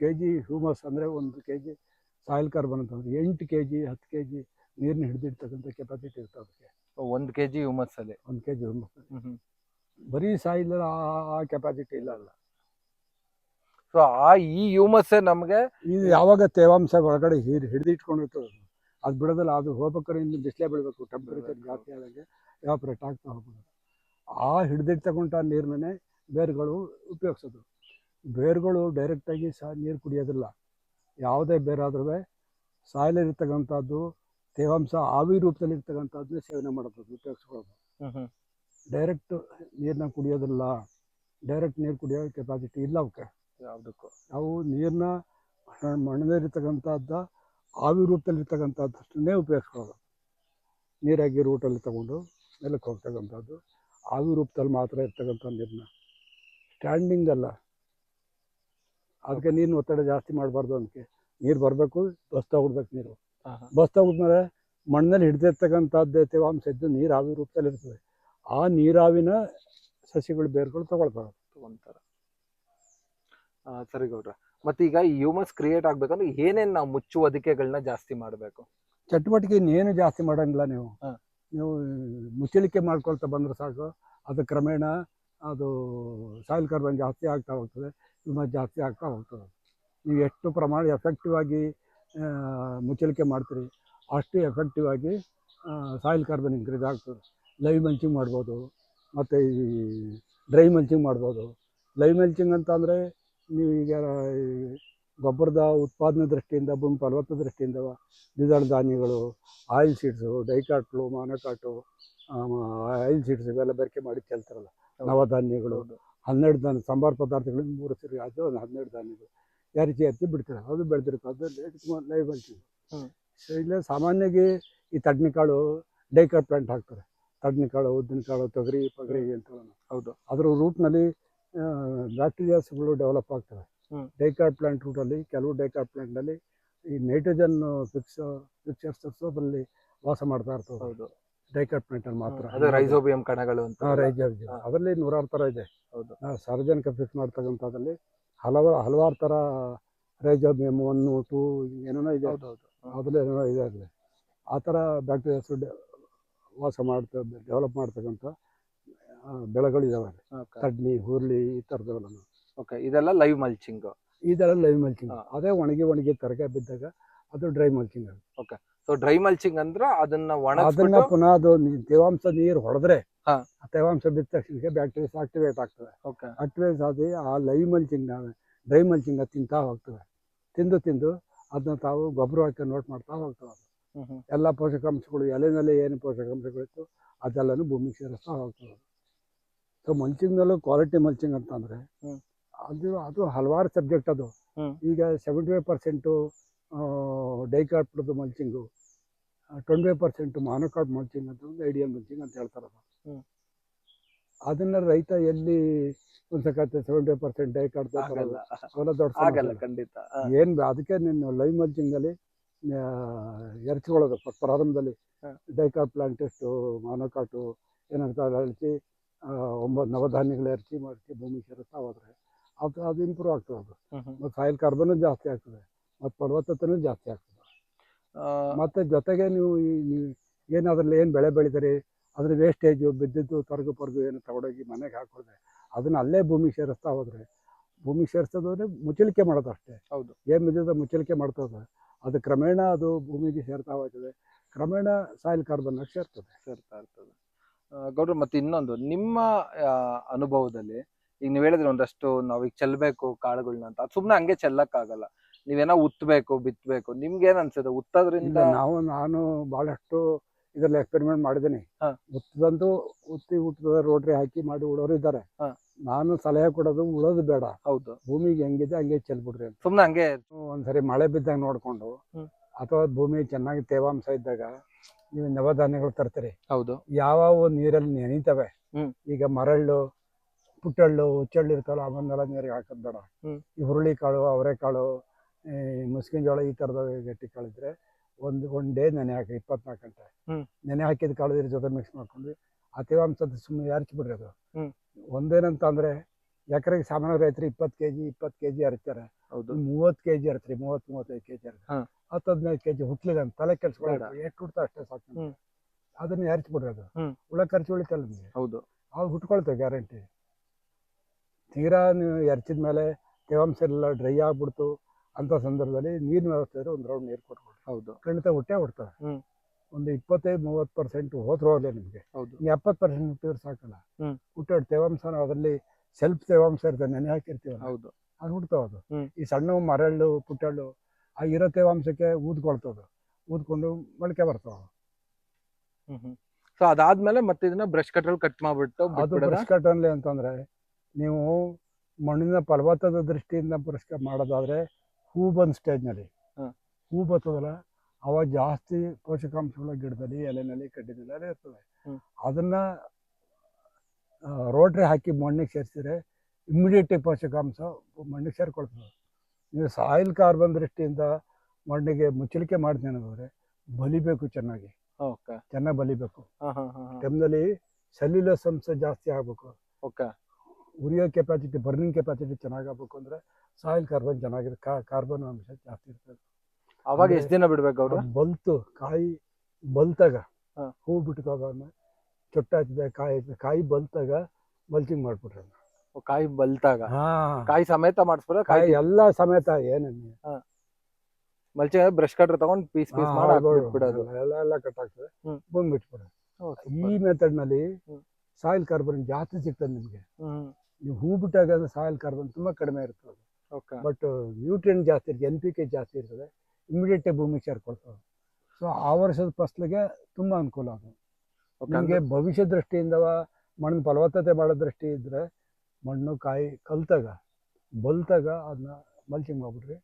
ಕೆ ಜಿ ಹ್ಯೂಮಸ್ ಅಂದರೆ ಒಂದು ಕೆ ಜಿ ಸಾಯಿಲ್ ಕಾರ್ಬನ್ ಅಂತಂದ್ರೆ ಎಂಟು ಕೆ ಜಿ ಹತ್ತು ಕೆ ಜಿ ನೀರನ್ನ ಹಿಡಿದಿಡ್ತಕ್ಕಂಥ ಕೆಪಾಸಿಟಿ ಇರ್ತದೆ ಅದಕ್ಕೆ. ಒಂದು ಕೆ ಜಿ ಅಲ್ಲಿ. ಒಂದು ಕೆ ಜಿ ಹ್ಯೂಮಸ್ ಬರೀ ಸಾಯಿಲ್ ಆ ಕೆಪಾಸಿಟಿ ಇಲ್ಲ ಅಲ್ಲ. ಸೊ ಆ ಈ ಹ್ಯೂಮಸ್ ನಮಗೆ ಇದು ಯಾವಾಗ ತೇವಾಂಶ ಒಳಗಡೆ ಹಿಡ್ ಹಿಡಿದಿಟ್ಕೊಂಡಿರ್ತದೆ ಅದು. ಅದು ಬಿಡೋದಿಲ್ಲ ಅದು ಹೋಗ್ಬೇಕಾದ್ರೆ ಇನ್ನು ಬಿಸಿಲೇ ಬೀಳಬೇಕು. ಟೆಂಪ್ರೇಚರ್. ಜಾಸ್ತಿ ಆದಂಗೆ ಎವಾಪ್ರೇಟ್ ಆಗ್ತಾ ಹೋಗ್ಬೋದು ಆ ತಗೊಂಡ ನೀರನ್ನೇ ಬೇರುಗಳು ಉಪಯೋಗಿಸೋದು. ಬೇರುಗಳು ಡೈರೆಕ್ಟಾಗಿ ಸಹ ನೀರು ಕುಡಿಯೋದಿಲ್ಲ. ಯಾವುದೇ ಬೇರಾದ್ರೂ ಸಾಯಲಿರ್ತಕ್ಕಂಥದ್ದು ತೇವಾಂಶ ಆವಿ ರೂಪದಲ್ಲಿ ಇರ್ತಕ್ಕಂಥದ್ದನ್ನೇ ಸೇವನೆ ಮಾಡೋದು ಉಪಯೋಗಿಸ್ಕೊಳ್ಳೋದು. ಡೈರೆಕ್ಟ್ ನೀರನ್ನ ಕುಡಿಯೋದಿಲ್ಲ. ಡೈರೆಕ್ಟ್ ನೀರು ಕುಡಿಯೋ ಕೆಪಾಸಿಟಿ ಇಲ್ಲ ಅವಕ್ಕೆ ಯಾವುದಕ್ಕೂ. ನಾವು ನೀರನ್ನ ಮಣ್ಣಲ್ಲಿರ್ತಕ್ಕಂಥದ್ದ ಆವಿ ರೂಪದಲ್ಲಿರ್ತಕ್ಕಂಥದ್ದಷ್ಟನ್ನೇ ಉಪಯೋಗಿಸ್ಕೊಳ್ಳೋದು. ನೀರಾಗಿ ರೂಟಲ್ಲಿ ತಗೊಂಡು ನೆಲಕ್ಕೆ ಹೋಗ್ತಕ್ಕಂಥದ್ದು ಆವಿ ರೂಪದಲ್ಲಿ ಮಾತ್ರ ಇರ್ತಕ್ಕಂಥ ನೀರನ್ನ ಸ್ಟ್ಯಾಂಡಿಂಗ್ ಅಲ್ಲ. ಅದಕ್ಕೆ ನೀರಿನ ಒತ್ತಡ ಜಾಸ್ತಿ ಮಾಡಬಾರ್ದು ಅದಕ್ಕೆ ನೀರು ಬರಬೇಕು ಬಸ್ ತಗೊಡ್ಬೇಕು ನೀರು. ಬಸ್ ತಗೊಂಡ್ಮೇಲೆ ಮಣ್ಣಲ್ಲಿ ಹಿಡಿದಿರ್ತಕ್ಕಂಥದ್ದು ತೇವಾಂಶ ಇದ್ದು ನೀರಾವಿ ರೂಪದಲ್ಲಿ ಇರ್ತದೆ. ಆ ನೀರಾವಿನ ಸಸಿಗಳು ಬೇರುಗಳು ತಗೊಳ್ತಾರೆ. ತಗೊಂತಾರೆ ಸರಿ ಗೌಡ್ರ. ಮತ್ತೆ ಈಗ ಈ ಹ್ಯೂಮಸ್ ಕ್ರಿಯೇಟ್ ಆಗ್ಬೇಕಂದ್ರೆ ಏನೇನು ನಾವು ಮುಚ್ಚುವದಿಕೆಗಳನ್ನ ಜಾಸ್ತಿ ಮಾಡಬೇಕು? ಚಟುವಟಿಕೆ ಇನ್ನೇನು ಜಾಸ್ತಿ ಮಾಡಂಗಿಲ್ಲ ನೀವು. ನೀವು ಮುಚ್ಚಳಿಕೆ ಮಾಡ್ಕೊಳ್ತಾ ಬಂದ್ರೆ ಸಾಕು. ಅದು ಕ್ರಮೇಣ ಅದು ಸಾಯಿಲ್ ಕಾರ್ಬನ್ ಜಾಸ್ತಿ ಆಗ್ತಾ ಹೋಗ್ತದೆ ಹ್ಯೂಮಸ್ ಜಾಸ್ತಿ ಆಗ್ತಾ ಹೋಗ್ತದೆ. ನೀವು ಎಷ್ಟು ಪ್ರಮಾಣ ಎಫೆಕ್ಟಿವ್ ಆಗಿ ಮುಚ್ಚಲಿಕೆ ಮಾಡ್ತೀರಿ, ಅಷ್ಟು ಎಫೆಕ್ಟಿವ್ ಆಗಿ ಸಾಯಿಲ್ ಕಾರ್ಬನ್ ಇನ್ಕ್ರೀಸ್ ಆಗ್ತದೆ. ಲೈವ್ ಮಲ್ಚಿಂಗ್ ಮಾಡ್ಬೋದು, ಮತ್ತು ಈ ಡ್ರೈ ಮಲ್ಚಿಂಗ್ ಮಾಡ್ಬೋದು. ಲೈವ್ ಮಲ್ಚಿಂಗ್ ಅಂತ ಅಂದರೆ, ನೀವು ಈಗ ಗೊಬ್ಬರದ ಉತ್ಪಾದನೆ ದೃಷ್ಟಿಯಿಂದ, ಭೂಮಿ ಫಲವತ್ತ ದೃಷ್ಟಿಯಿಂದ, ದ್ವಿದಳ ಧಾನ್ಯಗಳು ಆಯಿಲ್ ಸೀಡ್ಸು ಡೈಕಾಟ್ಲು ಮಾನಕಾಟು ಆಯಿಲ್ ಸೀಡ್ಸ್ ಇವೆಲ್ಲ ಬೆರಕೆ ಮಾಡಿ ಚೆಲ್ತಾರಲ್ಲ ಹೌದು. ನವಧಾನ್ಯಗಳು. ಹನ್ನೆರಡು ಧಾನ್ಯ ಸಾಂಬಾರು ಪದಾರ್ಥಗಳಿಂದ ಮೂರು ಸರಿ ಅದು ಒಂದು ಹನ್ನೆರಡು ಧಾನ್ಯಗಳು. ಯಾರಿಚಿ ಹತ್ತಿ ಬಿಡ್ತಾರೆ ಅದು ಬೆಳೆದಿರುತ್ತೆ ಅದು ಲೈವ್ ಬೆಳ್ತೀವಿ ಇಲ್ಲ ಸೊ ಇಲ್ಲೇ ಸಾಮಾನ್ಯವಾಗಿ ಈ ತಡ್ನಿಕಾಳು ಡೈಕರ್ ಪ್ಲಾಂಟ್ ಹಾಕ್ತಾರೆ. ತಡ್ನಿಕಾಳು ಉದ್ದಿನಕಾಳು ತೊಗರಿ ಪಗರಿ ಅಂತ ಹೌದು. ಅದರ ರೂಟ್ನಲ್ಲಿ ಬ್ಯಾಕ್ಟೀರಿಯಾಸ್ಗಳು ಡೆವಲಪ್ ಆಗ್ತವೆ. ಡೈಕಾಟ್ ಪ್ಲಾಂಟ್ ರೂಟಲ್ಲಿ ಕೆಲವು ಡೈಕಾಟ್ ಪ್ಲಾಂಟ್ನಲ್ಲಿ ಈ ನೈಟ್ರೋಜನ್ ಫಿಕ್ಸ್ ಅದರಲ್ಲಿ ವಾಸ ಮಾಡ್ತಾ ಇರ್ತವೆ. ಹೌದು. ಡೈಕಾಟ್ ಪ್ಲಾಂಟಲ್ಲಿ ಮಾತ್ರ ಅದೇ ರೈಸೋಬಿಯಂ ಕಣಗಳು ಅಂತ. ಅದರಲ್ಲಿ ನೂರಾರು ಥರ ಇದೆ. ಹೌದು. ಸಾರ್ವಜನಿಕ ಫಿಕ್ಸ್ ಮಾಡ್ತಕ್ಕಂಥದ್ರಲ್ಲಿ ಹಲವಾರು ಹಲವಾರು ಥರ ರೈಸೋಬಿಯಂ ಒನ್ ಟೂ ಏನೇನೋ ಇದೆ. ಅದರಲ್ಲಿ ಏನೋ ಇದೆ ಅಲ್ಲಿ ಆ ಥರ ಬ್ಯಾಕ್ಟೀರಿಯಾಸ್ ವಾಸ ಮಾಡ್ತಾ ಡೆವಲಪ್ ಮಾಡ್ತಕ್ಕಂಥ ಬೆಳೆಗಳು ಇದಾವೆ ಕಡ್ಲಿ ಹುರ್ಲಿ ಈ ಥರದವೆಲ್ಲ ಓಕೆ ಇದೆಲ್ಲ ಲೈವ್ ಮಲ್ಚಿಂಗ್. ಇದೆಲ್ಲ ಲೈವ್ ಮಲ್ಚಿಂಗ್. ಅದೇ ಒಣಗಿ ಒಣಗಿ ತರಕಾರಿ ಬಿದ್ದಾಗ ಅದು dry mulching so dry mulching ಅಂದ್ರ ಅದನ್ನ ಒಣ ಅದನ್ನ ಪುನಃ ಅದು ನೀ- ತೇವಾಂಶ ನೀರು ಹೊಡೆದ್ರೆ ಹಾ. ಆ ತೇವಾಂಶ ಬಿದ್ದ ತಕ್ಷಣ ಬ್ಯಾಕ್ಟೀರಿಯಾಸ್ ಆಕ್ಟಿವೇಟ್ ಆಗ್ತವೆ ಓಕೆ ಆಕ್ಟಿವೇಟ್ ಆಗಿ ಆ ಲೈವ್ ಮಲ್ಚಿಂಗ್ ಡ್ರೈ ಮಲ್ಚಿಂಗ್ ತಿಂತಾ ಹೋಗ್ತವೆ ತಿಂದು ತಿಂದು ಅದನ್ನ ತಾವು ಗೊಬ್ಬರ ಹಾಕಿ ನೋಟ್ ಮಾಡ್ತಾ ಹೋಗ್ತವೆ ಎಲ್ಲ ಪೋಷಕಾಂಶಗಳು ಎಲೆನಲ್ಲಿ ಏನು ಪೋಷಕಾಂಶಗಳಿತ್ತು ಅದೆಲ್ಲನೂ ಭೂಮಿ ಸೇರಿಸ್ತಾ ಹೋಗ್ತದೆ ಸೊ ಮಲ್ಚಿಂಗ್ನಲ್ಲೂ ಕ್ವಾಲಿಟಿ ಮಲ್ಚಿಂಗ್ ಅಂತಂದರೆ ಹ್ಮ್. ಅದು ಅದು ಹಲವಾರು ಸಬ್ಜೆಕ್ಟ್ ಅದು. ಹ್ಮ್. ಈಗ seventy five percent ಡೈಕಾರ್ಡ್ದು mulching twenty five percent monocot mulching ಅಂತ ಒಂದು ಐಡಿಯಲ್ ಮಲ್ಚಿಂಗ್ ಅಂತ ಹೇಳ್ತಾರಪ್ಪ. ಅದು ಅದನ್ನ ರೈತ ಎಲ್ಲಿ ಒಂದು ಸಕತ್ತೆ ಸೆವೆಂಟಿ ಪರ್ಸೆಂಟ್ ಡೈ ಕಟ್ತಾ ಆಗಲ್ಲ. ಅವೆಲ್ಲ ದೊಡ್ಡ ಆಗಲ್ಲ ಖಂಡಿತ. ಏನು ಅದಕ್ಕೆ ನೀನು ಲೈವ್ ಮಲ್ಚಿಂಗಲ್ಲಿ ಅಲ್ಲಿ ಫಸ್ಟ್ ಪ್ರಾರಂಭದಲ್ಲಿ ಡೈಕಾರ್ಡ್ ಡೈಕಾಟ್ ಪ್ಲಾಂಟ್ ಎಷ್ಟು ಮಾನೋಕಾಟು ಏನಂತ ಅಳಿಸಿ ಒಂಬತ್ತು ನವಧಾನ್ಯಗಳು ಎರಚಿ ಮಾಡಿಸಿ ಭೂಮಿ ಸೇರಿಸ್ತಾ ಹೋದ್ರೆ ಅದು ಅದು ಇಂಪ್ರೂವ್ ಆಗ್ತದೆ ಅದು. ಮತ್ತು ಸಾಯಿಲ್ ಕಾರ್ಬನ್ ಜಾಸ್ತಿ ಆಗ್ತದೆ. ಮತ್ತು ಫಲವತ್ತತೆನೂ ಜಾಸ್ತಿ ಆಗ್ತದೆ. ಮತ್ತು ಜೊತೆಗೆ ನೀವು ಈ ಏನು ಅದ್ರಲ್ಲಿ ಏನು ಬೆಳೆ ಬೆಳಿತೀರಿ ಅದ್ರ ವೇಸ್ಟೇಜು ಬಿದ್ದಿದ್ದು ತೊರಗು ಪರ್ಗು ಏನು ತಗೊಂಡೋಗಿ ಮನೆಗೆ ಹಾಕಿದ್ರೆ ಅದನ್ನ ಅಲ್ಲೇ ಭೂಮಿಗೆ ಸೇರಿಸ್ತಾ ಹೋದ್ರೆ ಭೂಮಿ ಸೇರಿಸೋದು ಅಂದರೆ ಮುಚ್ಚಳಿಕೆ ಮಾಡೋದು ಅಷ್ಟೇ. ಹೌದು. ಏನು ಬಿದ್ದಿದ್ದ ಮುಚ್ಚಲಿಕೆ ಮಾಡ್ತದೆ. ಅದು ಕ್ರಮೇಣ ಅದು ಭೂಮಿಗೆ ಸೇರ್ತಾ ಹೋಗ್ತದೆ. ಕ್ರಮೇಣ ಸಾಯಿಲ್ ಕಾರ್ಬನ್ ಸೇರ್ತದೆ. ಸೇರ್ತಾ ಇರ್ತದೆ. ಗೌಡ್ರು ಮತ್ತೆ ಇನ್ನೊಂದು ನಿಮ್ಮ ಅನುಭವದಲ್ಲಿ ಈಗ ನೀವು ಹೇಳಿದ್ರೆ ಒಂದಷ್ಟು ನಾವೀಗ ಈಗ ಚೆಲ್ಬೇಕು ಕಾಳುಗಳನ್ನ ಅಂತ ಸುಮ್ಮನೆ ಹಂಗೆ ಚೆಲ್ಲಕ್ಕಾಗಲ್ಲ. ನೀವೇನೋ ಉತ್ತಬೇಕು ಬಿತ್ತಬೇಕು ನಿಮ್ಗೆ ಏನ್ ಅನ್ಸುತ್ತೆ ಉತ್ತೋದ್ರಿಂದ ನಾವು ನಾನು ಬಹಳಷ್ಟು ಇದರಲ್ಲಿ ಎಕ್ಸ್ಪೆರಿಮೆಂಟ್ ಮಾಡಿದ್ದೀನಿ ಹಾ. ಉತ್ತದಂತೂ ಉತ್ತಿ ಉತ್ತದ ರೋಟ್ರಿ ಹಾಕಿ ಮಾಡಿ ಉಳೋರು ಇದ್ದಾರೆ ಹಾ. ನಾನು ಸಲಹೆ ಕೊಡೋದು ಉಳೋದು ಬೇಡ ಹೌದು ಭೂಮಿಗೆ ಹೆಂಗಿದೆ ಹಂಗೆ ಚೆಲ್ಬಿಡ್ರಿ ಅಂತ ಸುಮ್ನೆ ಹಂಗೆ ಒಂದ್ಸರಿ ಮಳೆ ಬಿದ್ದಾಗ ನೋಡ್ಕೊಂಡು ಹ್ಮ್. ಅಥವಾ ಭೂಮಿ ಚೆನ್ನಾಗಿ ತೇವಾಂಶ ಇದ್ದಾಗ ನೀವು ನವಧಾನ್ಯಗಳು ತರ್ತೀರಿ ಹೌದು ಯಾವ ನೀರಲ್ಲಿ ನೆನೀತವೆ ಹ್ಮ್. ಈಗ ಮರಳ್ಳು ಪುಟ್ಟಳ್ಳು ಹುಚ್ಚಳ್ಳು ಇರ್ತಾವಲ್ಲ ಅವನ್ನೆಲ್ಲ ನೀರಿಗೆ ಹಾಕೋದ್ ಬೇಡ ಹ್ಮ್. ಈ ಹುರುಳಿಕಾಳು ಅವರೆಕಾಳು ಈ ಮುಸ್ಕಿನ ಜೋಳ ಈ ಥರದ ಗಟ್ಟಿ ಕಳೆದ್ರೆ ಒಂದು ಒನ್ ಡೇ ನೆನೆ ಹಾಕಿ ಇಪ್ಪತ್ನಾಲ್ಕು ಗಂಟೆ ಹ್ಮ್. ನೆನೆ ಹಾಕಿದ ಕಳೆದ್ರ ಜೊತೆ ಮಿಕ್ಸ್ ಮಾಡ್ಕೊಂಡು ಆ ತೇವಾಂಶದ ಸುಮ್ಮನೆ ಎರಚಿಬಿಡ್ರಿ ಅದು ಹ್ಮ್. ಒಂದೇನಂತ ಅಂದ್ರೆ ಎಕರೆಗೆ ಸಾಮಾನ್ಯ ರೈತರು ಇಪ್ಪತ್ತು ಕೆ ಜಿ ಇಪ್ಪತ್ತು ಕೆ ಜಿ ಹರಿತಾರೆ ಹೌದು ಮೂವತ್ತು ಕೆ ಜಿ ಇರ್ತೀರಿ ಮೂವತ್ತು ಮೂವತ್ತೈದು ಕೆ ಜಿ ಹಾ. ಹತ್ತು ಹದಿನೈದು ಕೆ ಜಿ ಹುಟ್ಲಿಲ್ಲ ಅಂತ ತಲೆ ಕೆಲ್ಸ ಬೇಡ. ಎಷ್ಟು ಹುಡ್ತಾ ಅಷ್ಟೇ ಸಾಕು ಅದನ್ನ ಹ್ಮ್. ಅದನ್ನ ಎರಚ್ಬಿಡ್ರಿ ಅದು. ಹುಳ ಖರ್ಚು ಉಳಿತಲ್ಲ ನಿಮಗೆ ಹೌದು ಅವು ಹುಟ್ಕೊಳ್ತೇವೆ ಗ್ಯಾರಂಟಿ ತೀರಾ ನೀವು ಎರಚಿದ ಮೇಲೆ ತೇವಾಂಶ ಎಲ್ಲ ಡ್ರೈ ಆಗ್ಬಿಡ್ತು ಅಂತ ಸಂದರ್ಭದಲ್ಲಿ ನೀರಿನ ವ್ಯವಸ್ಥೆ ಇದ್ರೆ ಒಂದು ರೌಂಡ್ ನೀರು ಕೊಟ್ಕೊಡ್ರಿ. ಹೌದು. ಖಂಡಿತ ಹೊಟ್ಟೆ ಹುಡ್ತವೆ ಹ್ಮ್. ಒಂದು ಇಪ್ಪತ್ತೈದು ಮೂವತ್ತು ಪರ್ಸೆಂಟ್ ಹೋದ್ರೆ ಹೋಗ್ಲಿ ನಿಮಗೆ. ಹೌದು. ನೀವು ಎಪ್ಪತ್ತು ಪರ್ಸೆಂಟ್ ಹುಟ್ಟಿದ್ರೆ ಸಾಕಲ್ಲ. ಹ್ಮ್. ಹುಟ್ಟಾಡ್ ತೇವಾಂಶ ಅದರಲ್ಲಿ ಸೆಲ್ಫ್ ತೇವಾಂಶ ಇರ್ತದೆ ನೆನೆ ಹಾಕಿರ್ತೀವಲ್ಲ. ಹೌದು. ಅದು ಹುಡ್ತಾವ ಅದು. ಹ್ಮ್. ಈ ಸಣ್ಣ ಮರಳು ಪುಟ್ಟಳ್ಳು ಆ ಇರೋ ತೇವಾಂಶಕ್ಕೆ ಊದ್ಕೊಳ್ತದ. ಊದ್ಕೊಂಡು ಮೊಳಕೆ ಬರ್ತಾವ. ಸೊ ಅದಾದ್ಮೇಲೆ ಮತ್ತೆ ಇದನ್ನ ಬ್ರಷ್ ಕಟ್ರಲ್ಲಿ ಕಟ್ ಮಾಡ್ಬಿಟ್ಟು ಅದು ಬಿಟ್ಬಿಡೋದಾ? ಬ್ರಷ್ ಕಟ್ಟಲ್ಲಿ ಅಂತಂದ್ರೆ ನೀವು ಮಣ್ಣಿನ ಫಲವತ್ತದ ದೃಷ್ಟಿಯಿಂದ ಬ್ರಷ್ ಕಟ್ ಮಾಡೋದಾದ್ರೆ ಹೂ ಬಂದ ಸ್ಟೇಜ್ನಲ್ಲಿ. ಹೂ. ಬರ್ತದಲ್ಲ ಅವಾಗ ಜಾಸ್ತಿ ಪೋಷಕಾಂಶಗಳ ಗಿಡದಲ್ಲಿ ಎಲೆನಲ್ಲಿ ಕಡ್ಡಿನಲ್ಲಿ ಇರ್ತದೆ. ಹ್ಮ್. ಅದನ್ನ ರೋಟ್ರಿ ಹಾಕಿ ಮಣ್ಣಿಗೆ ಸೇರಿಸಿದ್ರೆ ಇಮಿಡಿಯೇಟ್ ಪೋಷಕಾಂಶ ಮಣ್ಣಿಗೆ ಸೇರ್ಕೊಳ್ತದೆ. ನೀವು ಸಾಯಿಲ್ ಕಾರ್ಬನ್ ದೃಷ್ಟಿಯಿಂದ ಮಣ್ಣಿಗೆ ಮುಚ್ಚಲಿಕೆ ಮಾಡ್ತೀನಿ ಅನ್ನೋದಾದ್ರೆ ಬಲಿಬೇಕು ಚೆನ್ನಾಗಿ. ಓಕೆ. ಚೆನ್ನಾಗಿ ಬಲಿಬೇಕು ಹಾ ಹಾ ಹಾ ಟೈಮ್ನಲ್ಲಿ ಸೆಲ್ಯುಲಸ್ ಅಂಶ ಜಾಸ್ತಿ ಆಗಬೇಕು. ಓಕೆ. ಉರಿಯೋ ಕೆಪಾಸಿಟಿ ಬರ್ನಿಂಗ್ ಕೆಪಾಸಿಟಿ ಚೆನ್ನಾಗಾಗಬೇಕು ಅಂದ್ರೆ ಸಾಯಿಲ್ ಕಾರ್ಬನ್ ಚೆನ್ನಾಗಿರುತ್ತೆ. ಕಾ ಕಾರ್ಬನ್ ಅಂಶ ಜಾಸ್ತಿ ಇರ್ತದೆ. ಅವಾಗ ಎಷ್ಟು ದಿನ ಬಿಡ್ಬೇಕು ಅವರು ಬಲ್ತು ಕಾಯಿ ಬಲ್ತಾಗ ಹಾ. ಬಿಟ್ಟಾಗ ಚೊಟ್ಟ ಹಚ್ಚಿದಾಗ ಕಾಯಿ ಕಾಯಿ ಬಲ್ತಾಗ ಮಲ್ಚಿಂಗ್ ಮಾಡ್ಬಿಟ್ರೆ ಕಾಯಿ ಬಲ್ತಾಗ? ಕಾಯಿ ಸಮೇತ ಮಾಡಿಸ್ಬಿಡ ಕಾಯಿ ಎಲ್ಲ ಸಮೇತ ಏನೇನು ಮಲ್ಚಿ ಬ್ರಷ್ ಕಟ್ರ್ ತಗೊಂಡ್ ಪೀಸ್ ಪೀಸ್ ಮಾಡಿ ಬಿಡೋದು. ಎಲ್ಲ ಎಲ್ಲ ಕಟ್ ಆಗ್ತದೆ. ಬಂದ್ಬಿಟ್ಬಿಡೋದು. ಬಂದ್ ಬಿಟ್ಬಿಡೋದು ಈ. ಮೆಥಡ್ನಲ್ಲಿ ಸಾಯಿಲ್ ಕಾರ್ಬನ್ ಜಾಸ್ತಿ ಸಿಗ್ತದೆ ನಿಮಗೆ. ನೀವು ಹೂ ಬಿಟ್ಟಾಗ ಸಾಯಿಲ್ ಕಾರ್ಬನ್ ತುಂಬಾ ಕಡಿಮೆ ಇರ್ತದೆ. ಬಟ್ ನ್ಯೂಟ್ರಿಯನ್ ಜಾಸ್ತಿ ಇರ್ತದೆ ಎನ್ ಪಿ ಕೆ ಜಾಸ್ತಿ ಇರ್ತದೆ ಇಮಿಡಿಯೇಟ್ ಭೂಮಿ ಸೇರ್ಕೊಳ್ತದೆ. ಸೊ ಆ ವರ್ಷದ ಫಸ್ಲಿಗೆ ತುಂಬಾ ಅನುಕೂಲ ಅದು ನಿಮಗೆ ಭವಿಷ್ಯ ದೃಷ್ಟಿಯಿಂದ ಮಣ್ಣಿನ ಫಲವತ್ತತೆ ಮಾಡೋ ದೃಷ್ಟಿ ಇದ್ರೆ ಮಣ್ಣು ಕಾಯಿ ಕಲ್ತಾಗ ಬಲ್ತಾಗ ಅದನ್ನ ಮಲ್ಚಿಂಗ್ ಹೋಗ್ಬಿಟ್ರಿ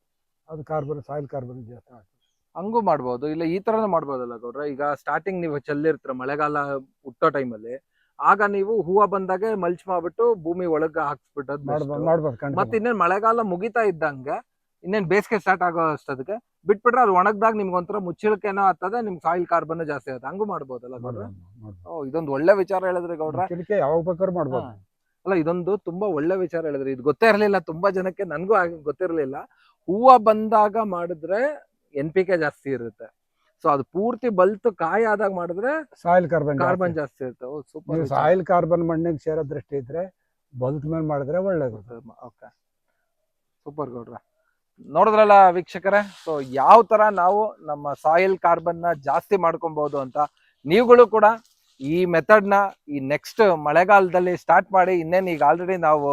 ಅದು ಕಾರ್ಬನ್ ಸಾಯಿಲ್ ಕಾರ್ಬನ್ ಜಾಸ್ತಿ ಆಗ್ತದೆ ಹಂಗೂ ಮಾಡ್ಬೋದು. ಇಲ್ಲ ಈ ತರನು ಮಾಡ್ಬೋದಲ್ಲ ಗೌಡ್ರ? ಈಗ ಸ್ಟಾರ್ಟಿಂಗ್ ನೀವು ಚೆಲ್ಲಿರ್ತೀರ ಮಳೆಗಾಲ ಹುಟ್ಟೋ ಟೈಮಲ್ಲಿ ಆಗ ನೀವು ಹೂವ ಬಂದಾಗ ಮಲ್ಚ್ ಮಾಡ್ಬಿಟ್ಟು ಭೂಮಿ ಒಳಗ ಮಾಡ್ಬೋದು ಮತ್ತೆ ಇನ್ನೇನ್ ಮಳೆಗಾಲ ಮುಗಿತಾ ಇದ್ದಂಗೆ ಇನ್ನೇನ್ ಬೇಸಿಗೆ ಸ್ಟಾರ್ಟ್ ಆಗೋ ಅಷ್ಟದಕ್ಕೆ ಬಿಟ್ಬಿಟ್ರೆ ಅದು ಒಣಗ್ದಾಗ ನಿಮ್ಗೆ ಒಂಥರ ಮುಚ್ಚಳಿಕೆನೋ ಆಗ್ತದೆ ನಿಮ್ ಸಾಯಿಲ್ ಕಾರ್ಬನ್ ಜಾಸ್ತಿ ಆಗುತ್ತೆ. ಹಂಗೂ ಮಾಡ್ಬೋದಲ್ಲ ಗೌಡ್ರ? ಇದೊಂದು ಒಳ್ಳೆ ವಿಚಾರ ಹೇಳಿದ್ರಿ ಗೌಡ್ರ. ಯಾವಾಗ ಬೇಕಾದ್ರೂ ಮಾಡ್ಬೋದು? ಅಲ್ಲ ಇದೊಂದು ತುಂಬಾ ಒಳ್ಳೆ ವಿಚಾರ ಹೇಳಿದ್ರಿ. ಇದು ಗೊತ್ತೇ ಇರ್ಲಿಲ್ಲ ತುಂಬಾ ಜನಕ್ಕೆ ನನ್ಗೂ ಗೊತ್ತಿರ್ಲಿಲ್ಲ. ಹೂವ ಬಂದಾಗ ಮಾಡಿದ್ರೆ ಎನ್ ಪಿ ಕೆ ಜಾಸ್ತಿ ಇರುತ್ತೆ. ಸೊ ಅದು ಪೂರ್ತಿ ಬಲ್ತು ಕಾಯಿ ಆದಾಗ ಮಾಡಿದ್ರೆ ಸಾಯಿಲ್ ಕಾರ್ಬನ್ ಕಾರ್ಬನ್ ಜಾಸ್ತಿ ಇರುತ್ತೆ. ಓ ಸೂಪರ್ ಸಾಯಿಲ್ ಕಾರ್ಬನ್ ಮಣ್ಣಿಗೆ ಸೇರೋ ದೃಷ್ಟಿ ಇದ್ರೆ ಬಲ್ತ್ ಮೇಲೆ ಮಾಡಿದ್ರೆ ಒಳ್ಳೇದು. ಓಕೆ ಸೂಪರ್ ಗೌಡ್ರ. ನೋಡಿದ್ರಲ್ಲ ವೀಕ್ಷಕರೇ? ಸೊ ಯಾವ ತರ ನಾವು ನಮ್ಮ ಸಾಯಿಲ್ ಕಾರ್ಬನ್ನ ಜಾಸ್ತಿ ಮಾಡ್ಕೊಬಹುದು ಅಂತ ನೀವುಗಳು ಕೂಡ ಈ ಮೆಥಡ್ನ ಈ ನೆಕ್ಸ್ಟ್ ಮಳೆಗಾಲದಲ್ಲಿ ಸ್ಟಾರ್ಟ್ ಮಾಡಿ ಇನ್ನೇನು ಈಗ ಆಲ್ರೆಡಿ ನಾವು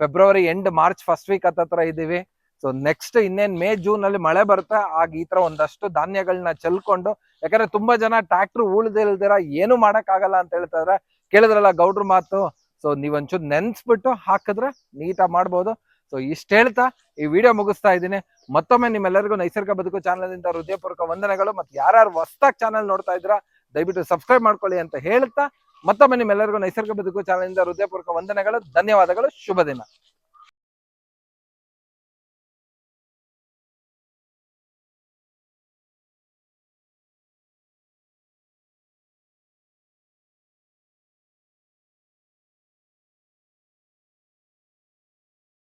February end March first week ಹತ್ತತ್ರ ಇದೀವಿ. ಸೊ ನೆಕ್ಸ್ಟ್ ಇನ್ನೇನ್ ಮೇ ಜೂನ್ ಅಲ್ಲಿ ಮಳೆ ಬರುತ್ತೆ, ಆಗ ಈ ತರ ಒಂದಷ್ಟು ಧಾನ್ಯಗಳನ್ನ ಚೆಲ್ಕೊಂಡು, ಯಾಕಂದ್ರೆ ತುಂಬಾ ಜನ ಟ್ರಾಕ್ಟರ್ ಉಳ್ದಿಲ್ದಿರ ಏನು ಮಾಡಕ್ ಆಗಲ್ಲ ಅಂತ ಹೇಳ್ತಾರೆ ಕೇಳಿದ್ರಲ್ಲ ಗೌಡ್ರ ಮಾತು. ಸೊ ನೀವ್ ಒಂಚೂರು ನೆನ್ಸ್ಬಿಟ್ಟು ಹಾಕಿದ್ರೆ ನೀಟಾಗಿ ಮಾಡ್ಬೋದು. ಸೊ ಇಷ್ಟ ಹೇಳ್ತಾ, ಈ ವಿಡಿಯೋ ಮುಗಿಸ್ತಾ ಇದ್ದೀನಿ. ಮತ್ತೊಮ್ಮೆ ನಿಮ್ಮೆಲ್ಲರಿಗೂ ನೈಸರ್ಗ ಬದುಕು ಚಾನಲ್ ಇಂದ ಹೃದಯಪೂರ್ವಕ ವಂದನೆಗಳು. ಮತ್ತೆ ಯಾರ್ಯಾರು ಹೊಸ್ದಾಗ್ ಚಾನಲ್ ನೋಡ್ತಾ ಇದ್ದೀರಾ, ದಯವಿಟ್ಟು ಸಬ್ಸ್ಕ್ರೈಬ್ ಮಾಡ್ಕೊಳ್ಳಿ ಅಂತ ಹೇಳ್ತಾ, ಮತ್ತೊಮ್ಮೆ ನಿಮ್ಮೆಲ್ಲರಿಗೂ ನೈಸರ್ಗ ಬದುಕು ಚಾನಲ್ನಿಂದ ಹೃದಯಪೂರ್ವಕ ವಂದನೆಗಳು. ಧನ್ಯವಾದಗಳು. ಶುಭ ದಿನ.